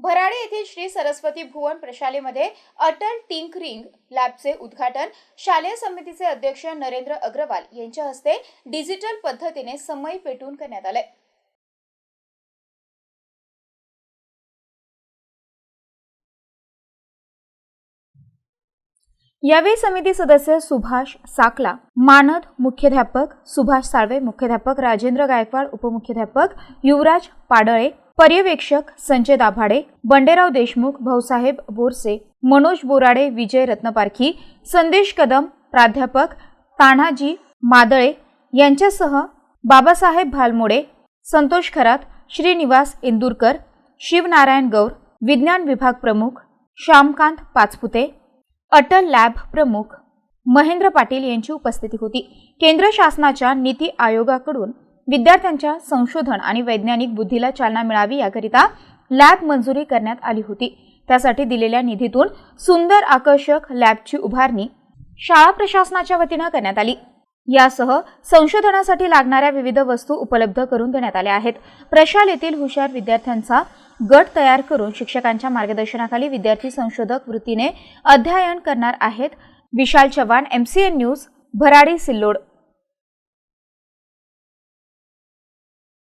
भराडे येथील श्री सरस्वती भुवन प्रशालेमध्ये अटल टिंकरिंग लॅबचे उद्घाटन शालेय समितीचे अध्यक्ष नरेंद्र अग्रवाल यांच्या हस्ते डिजिटल पद्धतीने समय पेटून करण्यात आले यावेळी समिती सदस्य सुभाष साकला मानद मुख्याध्यापक सुभाष साळवे मुख्याध्यापक राजेंद्र गायकवाड उपमुख्याध्यापक युवराज पाडळे पर्यवेक्षक संजय दाभाडे बंडेराव देशमुख भाऊसाहेब बोरसे मनोज बोराडे विजय रत्नपारखी संदेश कदम प्राध्यापक तान्हाजी मादळे यांच्यासह बाबासाहेब भालमोडे संतोष खरात श्रीनिवास इंदूरकर शिवनारायण गौर विज्ञान विभाग प्रमुख श्यामकांत पाचपुते अटल लॅब प्रमुख महेंद्र पाटील यांची उपस्थिती होती. केंद्र शासनाच्या नीती आयोगाकडून विद्यार्थ्यांच्या संशोधन आणि वैज्ञानिक बुद्धीला चालना मिळावी याकरिता लॅब मंजुरी करण्यात आली होती. त्यासाठी दिलेल्या निधीतून सुंदर आकर्षक लॅबची उभारणी शाळा प्रशासनाच्या वतीनं करण्यात आली. यासह संशोधनासाठी लागणाऱ्या विविध वस्तू उपलब्ध करून देण्यात आल्या आहेत. प्रशालेतील हुशार विद्यार्थ्यांचा गट तयार करून शिक्षकांच्या मार्गदर्शनाखाली विद्यार्थी संशोधक वृत्तीने अध्ययन करणार आहेत. Vishal Chavan MCN news Bharadi Sillod.